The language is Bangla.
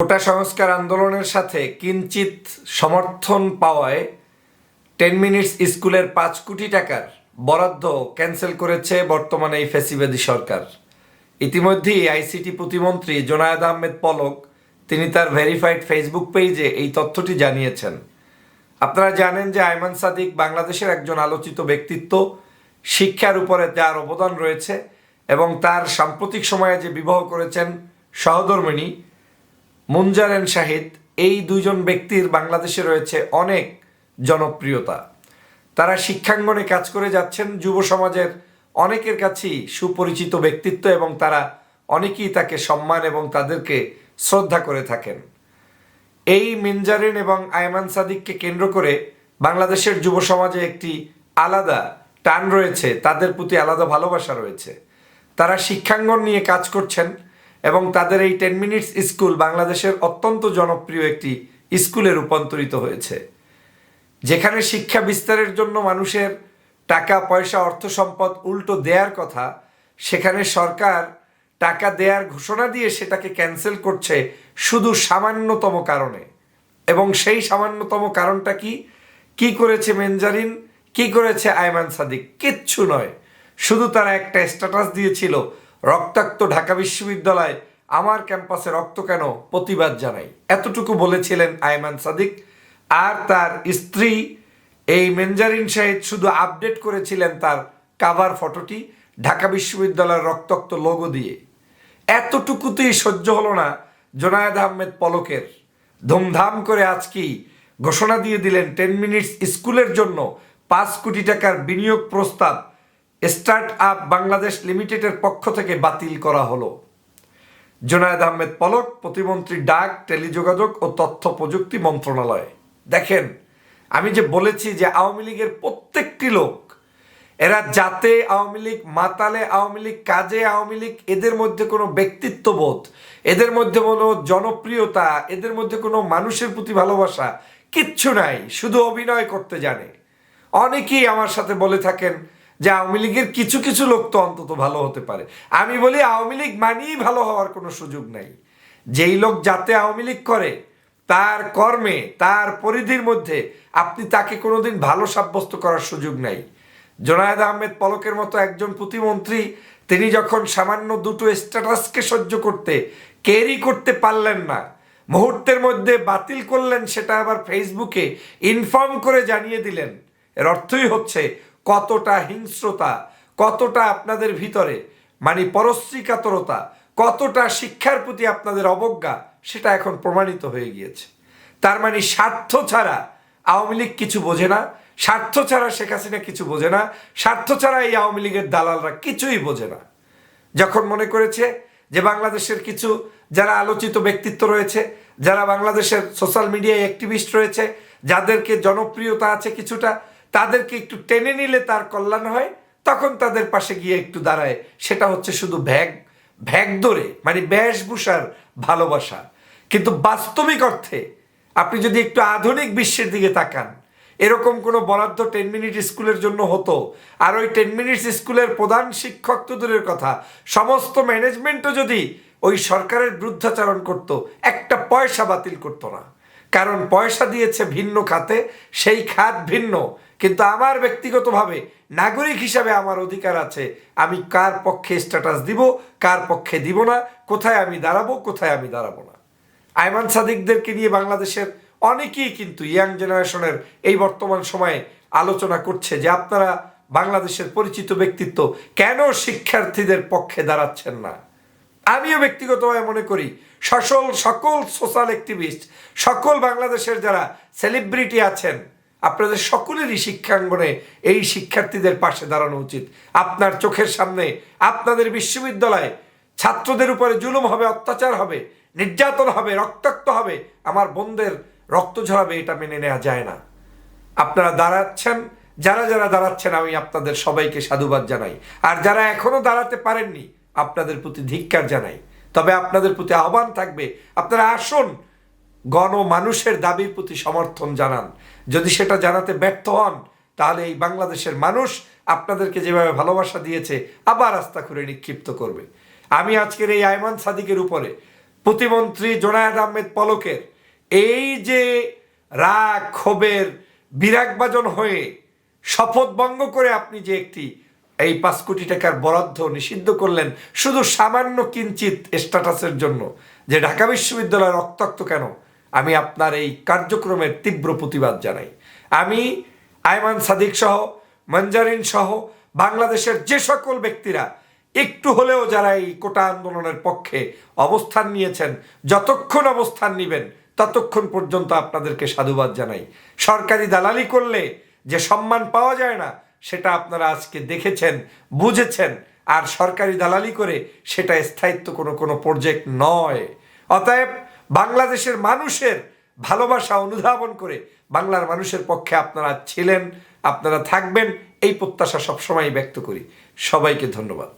কোটা সংস্কার আন্দোলনের সাথে কিঞ্চিত সমর্থন পাওয়ায় টেন মিনিটস স্কুলের পাঁচ কোটি টাকার বরাদ্দ ক্যান্সেল করেছে বর্তমানে এই ফেসিবাদী সরকার। ইতিমধ্যেই আইসিটি প্রতিমন্ত্রী জোনায়েদ আহমেদ পলক, তিনি তার ভেরিফাইড ফেসবুক পেজে এই তথ্যটি জানিয়েছেন। আপনারা জানেন যে আয়মান সাদিক বাংলাদেশের একজন আলোচিত ব্যক্তিত্ব, শিক্ষার উপরে তার অবদান রয়েছে এবং তার সাম্প্রতিক সময়ে যে বিবাহ করেছেন সহধর্মিণী মুনজারেন শাহিদ, এই দুইজন ব্যক্তির বাংলাদেশে রয়েছে অনেক জনপ্রিয়তা। তারা শিক্ষাঙ্গনে কাজ করে যাচ্ছেন, যুব সমাজের অনেকের কাছেই সুপরিচিত ব্যক্তিত্ব এবং তারা অনেকেই তাকে সম্মান এবং তাদেরকে শ্রদ্ধা করে থাকেন। এই মিনজারিন এবং আয়মান সাদিককে কেন্দ্র করে বাংলাদেশের যুব সমাজে একটি আলাদা টান রয়েছে, তাদের প্রতি আলাদা ভালোবাসা রয়েছে। তারা শিক্ষাঙ্গন নিয়ে কাজ করছেন এবং তাদের এই টেন মিনিটস স্কুল বাংলাদেশের অত্যন্ত জনপ্রিয় একটি স্কুলে রূপান্তরিত হয়েছে। যেখানে শিক্ষা বিস্তারের জন্য মানুষের টাকা, পয়সা, অর্থ সম্পদ উল্টো দেয়ার কথা, সেখানে সরকার টাকা দেয়ার ঘোষণা দিয়ে সেটাকে ক্যান্সেল করছে শুধু সামান্যতম কারণে। এবং সেই সামান্যতম কারণটা কি? কি করেছে মেনজারিন? কি করেছে আয়মান সাদিক? কিচ্ছু নয়। শুধু তারা একটা স্ট্যাটাস দিয়েছিল রক্তাক্ত ঢাকা বিশ্ববিদ্যালয় আমার ক্যাম্পাসে রক্ত কেন প্রতিবাদ জানাই এতটুকু বলেছিলেন আয়মান সাদিক। আর তার স্ত্রী, এই মেনজারিন শাহিদ শুধু আপডেট করেছিলেন তার কাভার ফটোটি ঢাকা বিশ্ববিদ্যালয়ের রক্তাক্ত লোগো দিয়ে। এতটুকুতেই সহ্য হলো না জোনায়েদ আহমেদ পলকের। ধুমধাম করে আজকেই ঘোষণা দিয়ে দিলেন, টেন মিনিটস স্কুলের জন্য পাঁচ কোটি টাকার বিনিয়োগ প্রস্তাব স্টার্ট আপ বাংলাদেশ লিমিটেডের পক্ষ থেকে বাতিল করা হলো। জোনায়েদ আহমেদ পলক, প্রতিমন্ত্রী ডাক, টেলিযোগাযোগ ও তথ্য প্রযুক্তি মন্ত্রণালয়। দেখেন, আমি যে বলেছি যে আওয়ামী লীগের প্রত্যেকটি লোক, এরা জাতে আওয়ামী লীগ, মাতালে আওয়ামী লীগ, কাজে আওয়ামী লীগ, এদের মধ্যে কোনো ব্যক্তিত্ববোধ, এদের মধ্যে কোনো জনপ্রিয়তা, এদের মধ্যে কোনো মানুষের প্রতি ভালোবাসা কিচ্ছু নাই, শুধু অভিনয় করতে জানে। অনেকেই আমার সাথে বলে থাকেন যে আওয়ামী লীগের কিছু কিছু লোক তো অন্তত ভালো হতে পারে। আমি বলি আওয়ামী লীগ মানেই ভালো হওয়ার কোনো সুযোগ নাই। যেই লোক যাতে আওয়ামী লীগ করে, তার কর্মে, তার পরিধির মধ্যে আপনি তাকে কোনোদিন ভালো সাব্যস্ত করার সুযোগ নাই। জোনায়েদ আহমেদ পলকের মতো একজন প্রতিমন্ত্রী, তিনি যখন সামান্য দুটো স্ট্যাটাসকে সহ্য করতে ক্যারি করতে পারলেন না, মুহূর্তের মধ্যে বাতিল করলেন সেটা আবার ফেসবুকে ইনফর্ম করে জানিয়ে দিলেন। এর অর্থই হচ্ছে কতটা হিংস্রতা, কতটা আপনাদের ভিতরে মানে পরশ্রীকাতরতা, কতটা শিক্ষার প্রতি আপনাদের অবজ্ঞা, সেটা এখন প্রমাণিত হয়ে গিয়েছে। তার মানে স্বার্থ ছাড়া আওয়ামী লীগ কিছু বোঝে না, স্বার্থ ছাড়া শেখ হাসিনা কিছু বোঝে না, স্বার্থ ছাড়া এই আওয়ামী লীগের দালালরা কিছুই বোঝে না। যখন মনে করেছে যে বাংলাদেশের কিছু যারা আলোচিত ব্যক্তিত্ব রয়েছে, যারা বাংলাদেশের সোশ্যাল মিডিয়ায় অ্যাক্টিভিস্ট রয়েছে, যাদেরকে জনপ্রিয়তা আছে কিছুটা তাদেরকে একটু টেনে নিলে তার কল্যাণ হয়, তখন তাদের পাশে গিয়ে একটু দাঁড়ায়। সেটা হচ্ছে শুধু ভ্যাগ ভ্যাগ ধরে মানে বেশভূষার ভালোবাসা। কিন্তু বাস্তবিক অর্থে আপনি যদি একটু আধুনিক বিশ্বের দিকে তাকান, এরকম কোনো বরাদ্দ টেন মিনিট স্কুলের জন্য হতো, আর ওই টেন মিনিটস স্কুলের প্রধান শিক্ষক তো দূরের কথা, সমস্ত ম্যানেজমেন্টও যদি ওই সরকারের বিরুদ্ধাচারণ করত, একটা পয়সা বাতিল করতো না। কারণ পয়সা দিয়েছে ভিন্ন খাতে, সেই খাত ভিন্ন। কিন্তু আমার ব্যক্তিগতভাবে নাগরিক হিসাবে আমার অধিকার আছে। আমি কার পক্ষে স্ট্যাটাস দিব, কার পক্ষে দিব না, কোথায় আমি দাঁড়াবো, কোথায় আমি দাঁড়াবো না। আয়মান সাদিকদেরকে নিয়ে বাংলাদেশের অনেকেই কিন্তু ইয়াং জেনারেশনের এই বর্তমান সময়ে আলোচনা করছে যে আপনারা বাংলাদেশের পরিচিত ব্যক্তিত্ব কেন শিক্ষার্থীদের পক্ষে দাঁড়াচ্ছেন না? আমিও ব্যক্তিগতভাবে মনে করি সকল সকল সোশ্যাল অ্যাক্টিভিস্ট সকল বাংলাদেশের যারা সেলিব্রিটি আছেন আপনাদের সকলেরই শিক্ষাঙ্গনে এই শিক্ষার্থীদের পাশে দাঁড়ানো উচিত। আপনার চোখের সামনে আপনাদের বিশ্ববিদ্যালয়ে ছাত্রদের উপরে জুলুম হবে, অত্যাচার হবে, নির্যাতন হবে, রক্তাক্ত হবে, আমার বোনদের রক্ত ঝরাবে এটা মেনে নেওয়া যায় না। আপনারা দাঁড়াচ্ছেন, যারা যারা দাঁড়াচ্ছেন, আমি আপনাদের সবাইকে সাধুবাদ জানাই। আর যারা এখনও দাঁড়াতে পারেননি, আপনাদের প্রতি ধিক্কার জানাই। তবে আপনাদের প্রতি আহ্বান থাকবে, আপনারা আসুন গণ মানুষের দাবির প্রতি সমর্থন জানান। যদি সেটা জানাতে ব্যর্থ হন, তাহলে এই বাংলাদেশের মানুষ আপনাদেরকে যেভাবে ভালোবাসা দিয়েছে, আবার আস্থা করে নিক্ষিপ্ত করবে। আমি আজকের এই আয়মান সাদিকের উপরে প্রতিমন্ত্রী জোনায়েদ আহমেদ পলকের এই যে রাগ, ক্ষোভের বিরাগবাজন হয়ে শপথ ভঙ্গ করে আপনি যে একটি এই পাঁচ কোটি টাকার বরাদ্দ নিষিদ্ধ করলেন, শুধু সামান্য কিঞ্চিত স্ট্যাটাসের জন্য, যে ঢাকা বিশ্ববিদ্যালয় রক্তাক্ত কেন? আমি আপনার এই কার্যক্রমের তীব্র প্রতিবাদ জানাই। আমি আয়মান সাদিক সহ, মঞ্জারিন সহ, বাংলাদেশের যে সকল ব্যক্তিরা একটু হলেও যারা এই কোটা আন্দোলনের পক্ষে অবস্থান নিয়েছেন, যতক্ষণ অবস্থান নিবেন, ততক্ষণ পর্যন্ত আপনাদেরকে সাধুবাদ জানাই। সরকারি দালালি করলে যে সম্মান পাওয়া যায় না, সেটা আপনারা আজকে দেখেছেন, বুঝেছেন, আর সরকারি দালালি করে সেটা স্থায়িত্ব কোনো কোনো প্রজেক্ট নয়। অতএব বাংলাদেশের মানুষের ভালোবাসা অনুধাবন করে বাংলার মানুষের পক্ষে আপনারা ছিলেন, আপনারা থাকবেন, এই প্রত্যাশা সবসময় ব্যক্ত করি। সবাইকে ধন্যবাদ।